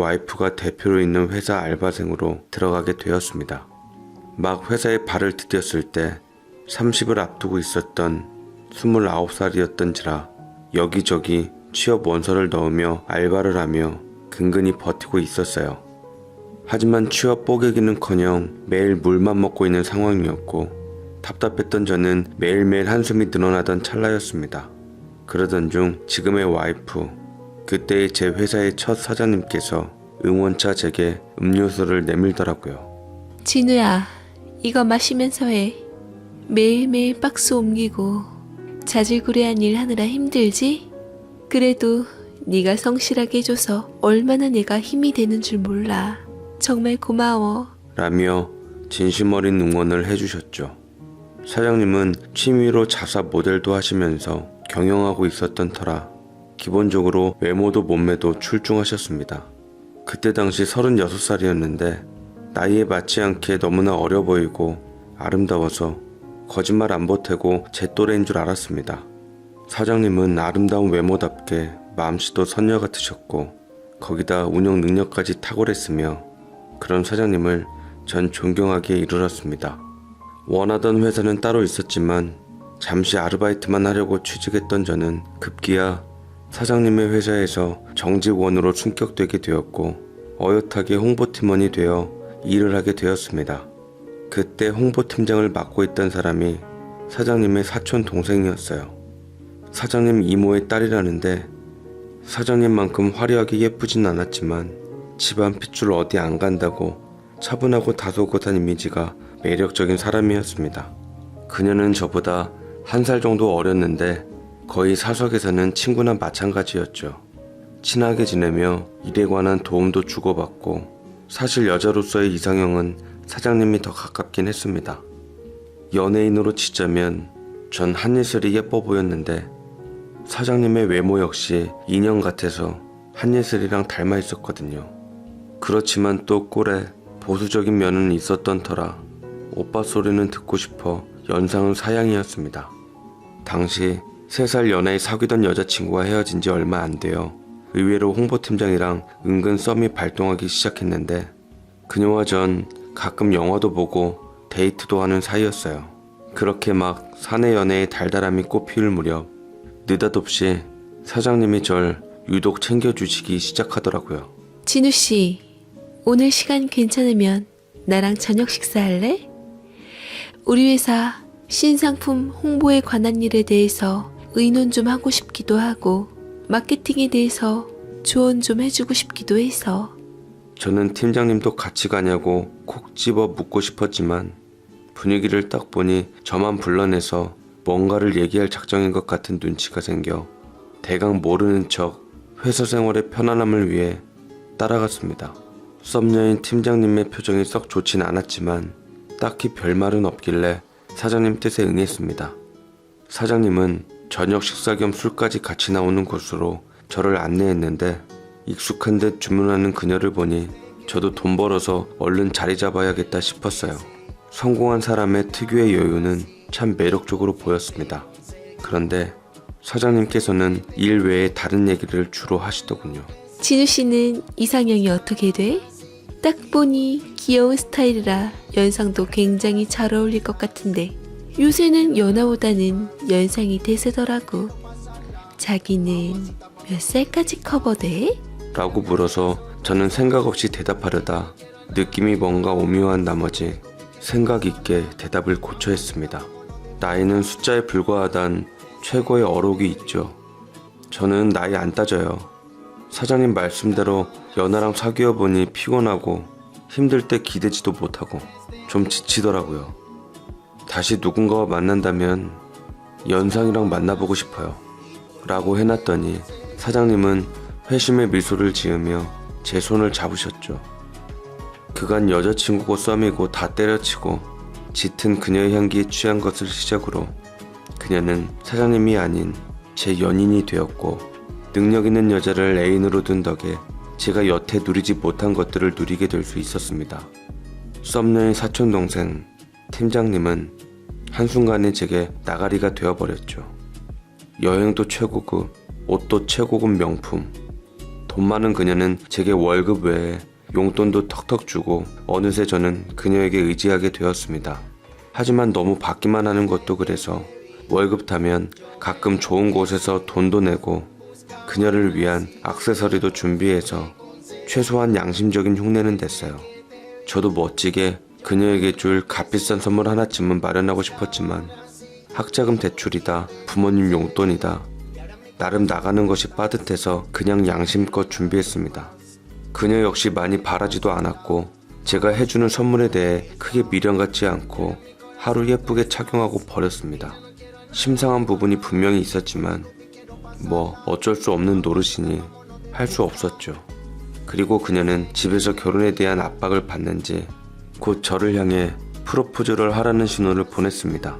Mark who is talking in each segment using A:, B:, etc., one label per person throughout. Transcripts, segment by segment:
A: 와이프가 대표로 있는 회사 알바생으로 들어가게 되었습니다. 막 회사에 발을 디뎠을 때 30을 앞두고 있었던 29살이었던지라 여기저기 취업 원서를 넣으며 알바를 하며 근근히 버티고 있었어요. 하지만 취업 뽀개기는커녕 매일 물만 먹고 있는 상황이었고 답답했던 저는 매일매일 한숨이 늘어나던 찰나였습니다. 그러던 중 지금의 와이프, 그때의 제 회사의 첫 사장님께서 응원차 제게 음료수를 내밀더라고요.
B: 진우야, 이거 마시면서 해. 매일매일 박스 옮기고 자질구레한 일 하느라 힘들지? 그래도 네가 성실하게 해줘서 얼마나 내가 힘이 되는 줄 몰라. 정말 고마워.
A: 라며 진심 어린 응원을 해주셨죠. 사장님은 취미로 자사 모델도 하시면서 경영하고 있었던 터라 기본적으로 외모도 몸매도 출중하셨습니다. 그때 당시 36살이었는데 나이에 맞지 않게 너무나 어려 보이고 아름다워서 거짓말 안 보태고 제 또래인 줄 알았습니다. 사장님은 아름다운 외모답게 마음씨도 선녀 같으셨고 거기다 운영 능력까지 탁월했으며 그런 사장님을 전 존경하기에 이르렀습니다. 원하던 회사는 따로 있었지만 잠시 아르바이트만 하려고 취직했던 저는 급기야 사장님의 회사에서 정직원으로 승격되게 되었고 어엿하게 홍보팀원이 되어 일을 하게 되었습니다. 그때 홍보팀장을 맡고 있던 사람이 사장님의 사촌 동생이었어요. 사장님 이모의 딸이라는데 사장님만큼 화려하게 예쁘진 않았지만 집안 핏줄 어디 안 간다고 차분하고 다소곳한 이미지가 매력적인 사람이었습니다. 그녀는 저보다 한 살 정도 어렸는데 거의 사석에서는 친구나 마찬가지였죠. 친하게 지내며 일에 관한 도움도 주고받고 사실 여자로서의 이상형은 사장님이 더 가깝긴 했습니다. 연예인으로 치자면 전 한예슬이 예뻐 보였는데 사장님의 외모 역시 인형 같아서 한예슬이랑 닮아 있었거든요. 그렇지만 또 꼴에 보수적인 면은 있었던 터라 오빠 소리는 듣고 싶어 연상은 사양이었습니다. 당시 3살 연하에 사귀던 여자친구와 헤어진 지 얼마 안 돼요. 의외로 홍보팀장이랑 은근 썸이 발동하기 시작했는데 그녀와 전 가끔 영화도 보고 데이트도 하는 사이였어요. 그렇게 막 사내 연애의 달달함이 꽃피울 무렵 느닷없이 사장님이 절 유독 챙겨주시기 시작하더라고요.
B: 진우 씨, 오늘 시간 괜찮으면 나랑 저녁 식사할래? 우리 회사 신상품 홍보에 관한 일에 대해서 의논 좀 하고 싶기도 하고 마케팅에 대해서 조언 좀 해주고 싶기도 해서
A: 저는 팀장님도 같이 가냐고 콕 집어 묻고 싶었지만 분위기를 딱 보니 저만 불러내서 뭔가를 얘기할 작정인 것 같은 눈치가 생겨 대강 모르는 척 회사 생활의 편안함을 위해 따라갔습니다. 썸녀인 팀장님의 표정이 썩 좋진 않았지만 딱히 별말은 없길래 사장님 뜻에 응했습니다. 사장님은 저녁 식사 겸 술까지 같이 나오는 곳으로 저를 안내했는데 익숙한 듯 주문하는 그녀를 보니 저도 돈 벌어서 얼른 자리 잡아야겠다 싶었어요. 성공한 사람의 특유의 여유는 참 매력적으로 보였습니다. 그런데 사장님께서는 일 외에 다른 얘기를 주로 하시더군요.
B: 진우 씨는 이상형이 어떻게 돼? 딱 보니 귀여운 스타일이라 연상도 굉장히 잘 어울릴 것 같은데 요새는 연하보다는 연상이 대세더라고. 자기는 몇 살까지 커버돼?
A: 라고 물어서 저는 생각 없이 대답하려다 느낌이 뭔가 오묘한 나머지 생각 있게 대답을 고쳐 했습니다. 나이는 숫자에 불과하단 최고의 어록이 있죠. 저는 나이 안 따져요. 사장님 말씀대로 연하랑 사귀어 보니 피곤하고 힘들 때 기대지도 못하고 좀 지치더라고요. 다시 누군가와 만난다면 연상이랑 만나보고 싶어요. 라고 해놨더니 사장님은 회심의 미소를 지으며 제 손을 잡으셨죠. 그간 여자친구고 썸이고 다 때려치고 짙은 그녀의 향기에 취한 것을 시작으로 그녀는 사장님이 아닌 제 연인이 되었고 능력 있는 여자를 애인으로 둔 덕에 제가 여태 누리지 못한 것들을 누리게 될 수 있었습니다. 썸녀의 사촌 동생 팀장님은 한순간에 제게 나가리가 되어버렸죠. 여행도 최고급, 옷도 최고급 명품, 돈 많은 그녀는 제게 월급 외에 용돈도 턱턱 주고 어느새 저는 그녀에게 의지하게 되었습니다. 하지만 너무 받기만 하는 것도 그래서 월급 타면 가끔 좋은 곳에서 돈도 내고 그녀를 위한 액세서리도 준비해서 최소한 양심적인 흉내는 냈어요. 저도 멋지게 그녀에게 줄 값비싼 선물 하나쯤은 마련하고 싶었지만 학자금 대출이다, 부모님 용돈이다. 나름 나가는 것이 빠듯해서 그냥 양심껏 준비했습니다. 그녀 역시 많이 바라지도 않았고 제가 해주는 선물에 대해 크게 미련 갖지 않고 하루 예쁘게 착용하고 버렸습니다. 심상한 부분이 분명히 있었지만 뭐 어쩔 수 없는 노릇이니 할 수 없었죠. 그리고 그녀는 집에서 결혼에 대한 압박을 받는지 곧 저를 향해 프로포즈를 하라는 신호를 보냈습니다.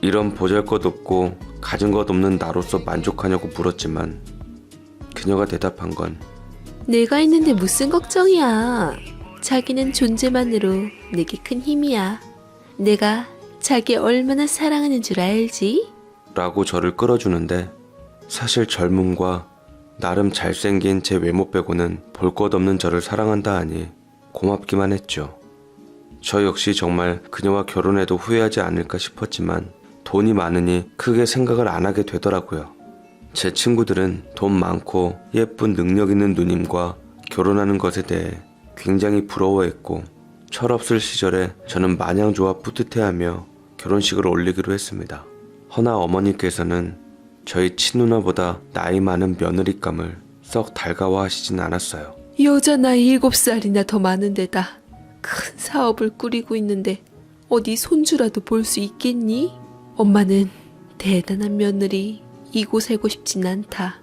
A: 이런 보잘것 없고 가진 것 없는 나로서 만족하냐고 물었지만 그녀가 대답한 건
B: 내가 있는데 무슨 걱정이야. 자기는 존재만으로 내게 큰 힘이야. 내가 자기 얼마나 사랑하는 줄 알지?
A: 라고 저를 끌어주는데 사실 젊음과 나름 잘생긴 제 외모 빼고는 볼 것 없는 저를 사랑한다 하니 고맙기만 했죠. 저 역시 정말 그녀와 결혼해도 후회하지 않을까 싶었지만 돈이 많으니 크게 생각을 안 하게 되더라고요. 제 친구들은 돈 많고 예쁜 능력 있는 누님과 결혼하는 것에 대해 굉장히 부러워했고 철없을 시절에 저는 마냥 좋아 뿌듯해하며 결혼식을 올리기로 했습니다. 허나 어머니께서는 저희 친누나보다 나이 많은 며느리감을 썩 달가워하시진 않았어요.
B: 여자 나이 일곱 살이나 더 많은데다 큰 사업을 꾸리고 있는데 어디 손주라도 볼 수 있겠니? 엄마는 대단한 며느리 이고 살고 싶진 않다.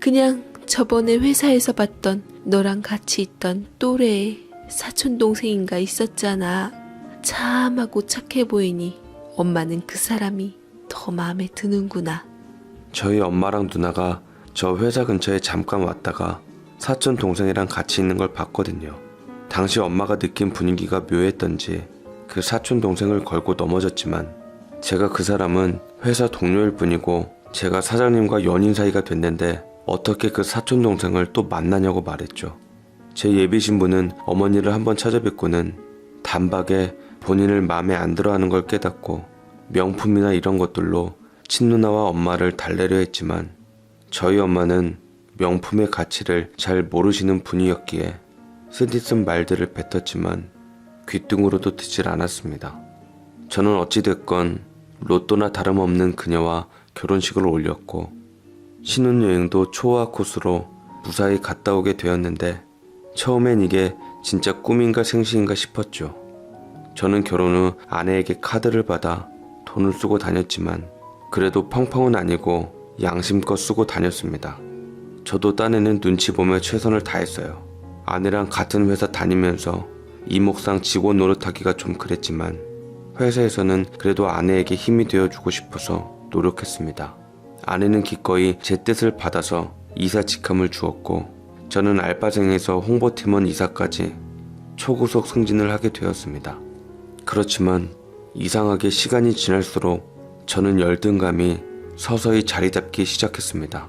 B: 그냥 저번에 회사에서 봤던 너랑 같이 있던 또래의 사촌 동생인가 있었잖아. 참하고 착해 보이니 엄마는 그 사람이 더 마음에 드는구나.
A: 저희 엄마랑 누나가 저 회사 근처에 잠깐 왔다가 사촌 동생이랑 같이 있는 걸 봤거든요. 당시 엄마가 느낀 분위기가 묘했던지 그 사촌 동생을 걸고 넘어졌지만 제가 그 사람은 회사 동료일 뿐이고 제가 사장님과 연인 사이가 됐는데 어떻게 그 사촌 동생을 또 만나냐고 말했죠. 제 예비 신부는 어머니를 한번 찾아뵙고는 단박에 본인을 마음에 안 들어하는 걸 깨닫고 명품이나 이런 것들로 친누나와 엄마를 달래려 했지만 저희 엄마는 명품의 가치를 잘 모르시는 분이었기에 쓰디쓴 말들을 뱉었지만 귀등으로도 듣질 않았습니다. 저는 어찌됐건 로또나 다름없는 그녀와 결혼식을 올렸고 신혼여행도 초호화 코스로 무사히 갔다 오게 되었는데 처음엔 이게 진짜 꿈인가 생시인가 싶었죠. 저는 결혼 후 아내에게 카드를 받아 돈을 쓰고 다녔지만 그래도 펑펑은 아니고 양심껏 쓰고 다녔습니다. 저도 딴에는 눈치 보며 최선을 다했어요. 아내랑 같은 회사 다니면서 이목상 직원 노릇하기가 좀 그랬지만 회사에서는 그래도 아내에게 힘이 되어주고 싶어서 노력했습니다. 아내는 기꺼이 제 뜻을 받아서 이사 직함을 주었고 저는 알바생에서 홍보팀원 이사까지 초고속 승진을 하게 되었습니다. 그렇지만 이상하게 시간이 지날수록 저는 열등감이 서서히 자리 잡기 시작했습니다.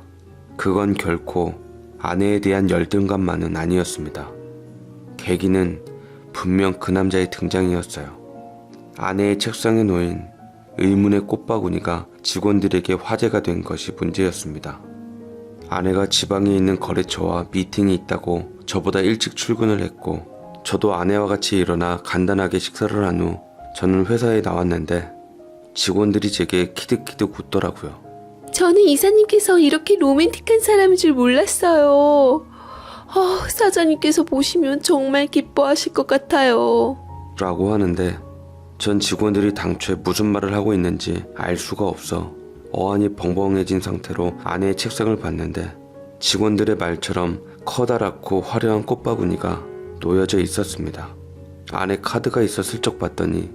A: 그건 결코 아내에 대한 열등감만은 아니었습니다. 계기는 분명 그 남자의 등장이었어요. 아내의 책상에 놓인 의문의 꽃바구니가 직원들에게 화제가 된 것이 문제였습니다. 아내가 지방에 있는 거래처와 미팅이 있다고 저보다 일찍 출근을 했고 저도 아내와 같이 일어나 간단하게 식사를 한 후 저는 회사에 나왔는데 직원들이 제게 키득키득 웃더라고요.
B: 저는 이사님께서 이렇게 로맨틱한 사람인 줄 몰랐어요. 어, 사장님께서 보시면 정말 기뻐하실 것 같아요.
A: 라고 하는데 전 직원들이 당초에 무슨 말을 하고 있는지 알 수가 없어 어안이 벙벙해진 상태로 아내의 책상을 봤는데 직원들의 말처럼 커다랗고 화려한 꽃바구니가 놓여져 있었습니다. 안에 카드가 있어 슬쩍 봤더니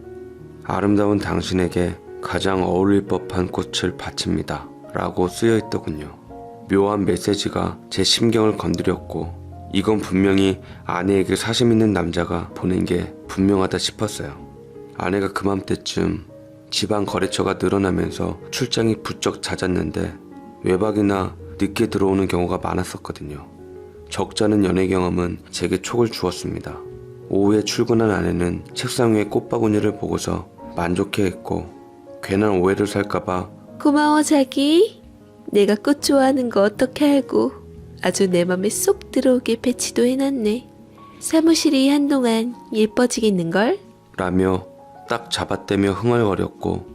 A: 아름다운 당신에게 가장 어울릴 법한 꽃을 바칩니다. 라고 쓰여 있더군요. 묘한 메시지가 제 심경을 건드렸고 이건 분명히 아내에게 사심 있는 남자가 보낸 게 분명하다 싶었어요. 아내가 그맘때쯤 지방 거래처가 늘어나면서 출장이 부쩍 잦았는데 외박이나 늦게 들어오는 경우가 많았었거든요. 적잖은 연애 경험은 제게 촉을 주었습니다. 오후에 출근한 아내는 책상 위에 꽃바구니를 보고서 만족해 했고 괜한 오해를 살까봐
B: 고마워 자기. 내가 꽃 좋아하는 거 어떻게 알고 아주 내 맘에 쏙 들어오게 배치도 해놨네. 사무실이 한동안 예뻐지겠는걸?
A: 라며 딱 잡아떼며 흥얼거렸고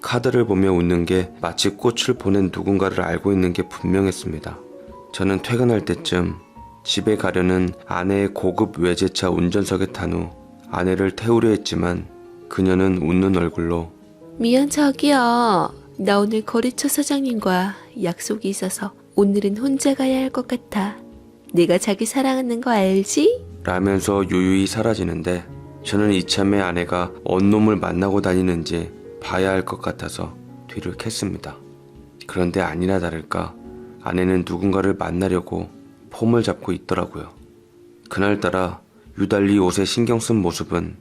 A: 카드를 보며 웃는 게 마치 꽃을 보낸 누군가를 알고 있는 게 분명했습니다. 저는 퇴근할 때쯤 집에 가려는 아내의 고급 외제차 운전석에 탄 후 아내를 태우려 했지만 그녀는 웃는 얼굴로
B: 미안 자기야. 나 오늘 거래처 사장님과 약속이 있어서 오늘은 혼자 가야 할 것 같아. 내가 자기 사랑하는 거 알지?
A: 라면서 유유히 사라지는데 저는 이참에 아내가 언놈을 만나고 다니는지 봐야 할 것 같아서 뒤를 캤습니다. 그런데 아니나 다를까 아내는 누군가를 만나려고 폼을 잡고 있더라고요. 그날따라 유달리 옷에 신경 쓴 모습은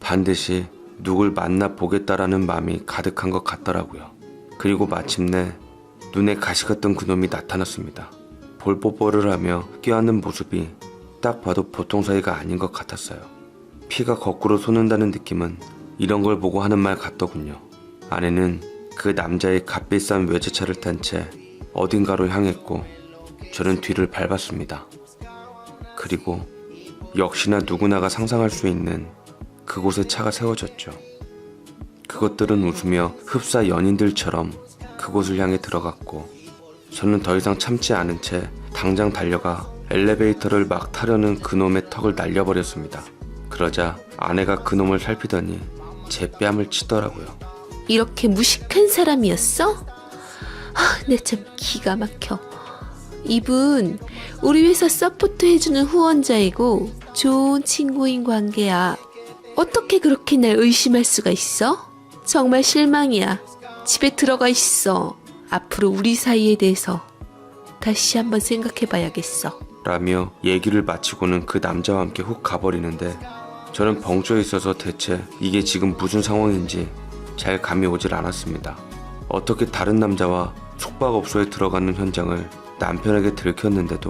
A: 반드시 누굴 만나 보겠다라는 마음이 가득한 것 같더라고요. 그리고 마침내 눈에 가시 같던 그놈이 나타났습니다. 볼뽀뽀를 하며 껴안는 모습이 딱 봐도 보통 사이가 아닌 것 같았어요. 피가 거꾸로 솟는다는 느낌은 이런 걸 보고 하는 말 같더군요. 아내는 그 남자의 값비싼 외제차를 탄 채 어딘가로 향했고 저는 뒤를 밟았습니다. 그리고 역시나 누구나가 상상할 수 있는 그곳에 차가 세워졌죠. 그것들은 웃으며 흡사 연인들처럼 그곳을 향해 들어갔고 저는 더 이상 참지 않은 채 당장 달려가 엘리베이터를 막 타려는 그놈의 턱을 날려버렸습니다. 그러자 아내가 그놈을 살피더니 제 뺨을 치더라고요.
B: 이렇게 무식한 사람이었어? 아, 내 참 기가 막혀. 이분 우리 회사 서포트 해주는 후원자이고 좋은 친구인 관계야. 어떻게 그렇게 날 의심할 수가 있어? 정말 실망이야. 집에 들어가 있어. 앞으로 우리 사이에 대해서 다시 한번 생각해 봐야겠어.
A: 라며 얘기를 마치고는 그 남자와 함께 훅 가버리는데 저는 벙쪄 있어서 대체 이게 지금 무슨 상황인지 잘 감이 오질 않았습니다. 어떻게 다른 남자와 숙박업소에 들어가는 현장을 남편에게 들켰는데도